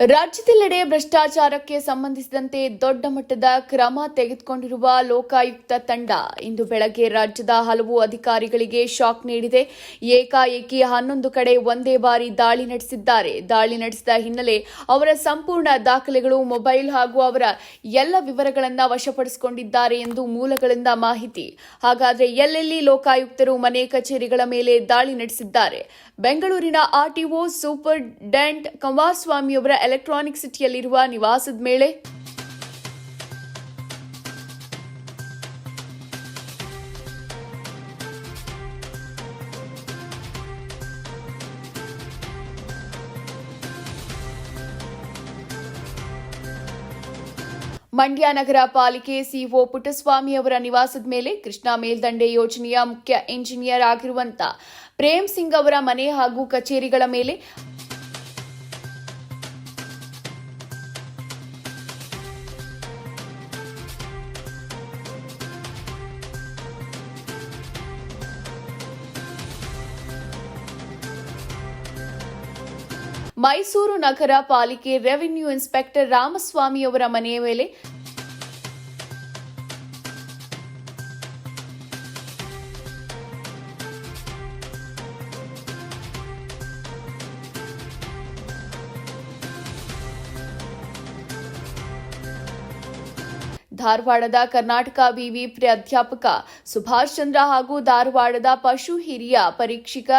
ರಾಜ್ಯದೆಲ್ಲೆಡೆ ಭ್ರಷ್ಟಾಚಾರಕ್ಕೆ ಸಂಬಂಧಿಸಿದಂತೆ ದೊಡ್ಡ ಮಟ್ಟದ ಕ್ರಮ ತೆಗೆದುಕೊಂಡಿರುವ ಲೋಕಾಯುಕ್ತ ತಂಡ ಇಂದು ಬೆಳಗ್ಗೆ ರಾಜ್ಯದ ಹಲವು ಅಧಿಕಾರಿಗಳಿಗೆ ಶಾಕ್ ನೀಡಿದೆ. ಏಕಾಏಕಿ ಹನ್ನೊಂದು ಕಡೆ ಒಂದೇ ಬಾರಿ ದಾಳಿ ನಡೆಸಿದ್ದಾರೆ. ದಾಳಿ ನಡೆಸಿದ ಹಿನ್ನೆಲೆ ಅವರ ಸಂಪೂರ್ಣ ದಾಖಲೆಗಳು ಮೊಬೈಲ್ ಹಾಗೂ ಅವರ ಎಲ್ಲ ವಿವರಗಳನ್ನು ವಶಪಡಿಸಿಕೊಂಡಿದ್ದಾರೆ ಎಂದು ಮೂಲಗಳಿಂದ ಮಾಹಿತಿ. ಹಾಗಾದರೆ ಎಲ್ಲೆಲ್ಲಿ ಲೋಕಾಯುಕ್ತರು ಮನೆ ಕಚೇರಿಗಳ ಮೇಲೆ ದಾಳಿ ನಡೆಸಿದ್ದಾರೆ? ಬೆಂಗಳೂರಿನ ಆರ್ಟಿಒ ಸೂಪರ್ಡೆಂಟ್ ಕುಮಾರಸ್ವಾಮಿಯವರ ಎಲೆಕ್ಟ್ರಾನಿಕ್ ಸಿಟಿಯಲ್ಲಿರುವ ನಿವಾಸದ ಮೇಲೆ. ಮಂಡ್ಯ ನಗರ ಪಾಲಿಕೆ ಸಿಒ ಪುಟ್ಟಸ್ವಾಮಿ ಅವರ ನಿವಾಸದ ಮೇಲೆ ಕೃಷ್ಣಾ ಮೇಲ್ದಂಡೆ ಯೋಜನೆಯ ಮುಖ್ಯ ಎಂಜಿನಿಯರ್ ಆಗಿರುವಂತ ಪ್ರೇಮ್ ಸಿಂಗ್ ಅವರ ಮನೆ ಹಾಗೂ ಕಚೇರಿಗಳ ಮೇಲೆ ಮೈಸೂರು ನಗರ ಪಾಲಿಕೆ ರೆವಿನ್ಯೂ ಇನ್ಸ್ಪೆಕ್ಟರ್ ರಾಮಸ್ವಾಮಿ ಅವರ ಮನೆಯ ಮೇಲೆ ಧಾರವಾಡದ ಕರ್ನಾಟಕ ವಿವಿ ಪ್ರಾಧ್ಯಾಪಕ ಸುಭಾಷ್ ಚಂದ್ರ ಹಾಗೂ ಧಾರವಾಡದ ಪಶು ಹಿರಿಯ ಪರೀಕ್ಷಕ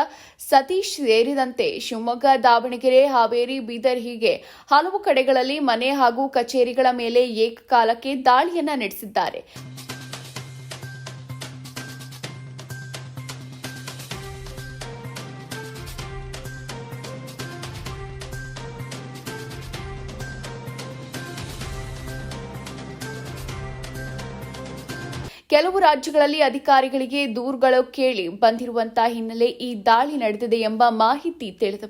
ಸತೀಶ್ ಸೇರಿದಂತೆ ಶಿವಮೊಗ್ಗ, ದಾವಣಗೆರೆ, ಹಾವೇರಿ, ಬೀದರ್ ಹೀಗೆ ಹಲವು ಕಡೆಗಳಲ್ಲಿ ಮನೆ ಹಾಗೂ ಕಚೇರಿಗಳ ಮೇಲೆ ಏಕಕಾಲಕ್ಕೆ ದಾಳಿಯನ್ನ ನಡೆಸಿದ್ದಾರೆ. ಕೆಲವು ರಾಜ್ಯಗಳಲ್ಲಿ ಅಧಿಕಾರಿಗಳಿಗೆ ದೂರುಗಳು ಕೇಳಿ ಬಂದಿರುವಂತಹ ಹಿನ್ನೆಲೆ ಈ ದಾಳಿ ನಡೆದಿದೆ ಎಂಬ ಮಾಹಿತಿ ತಿಳಿದು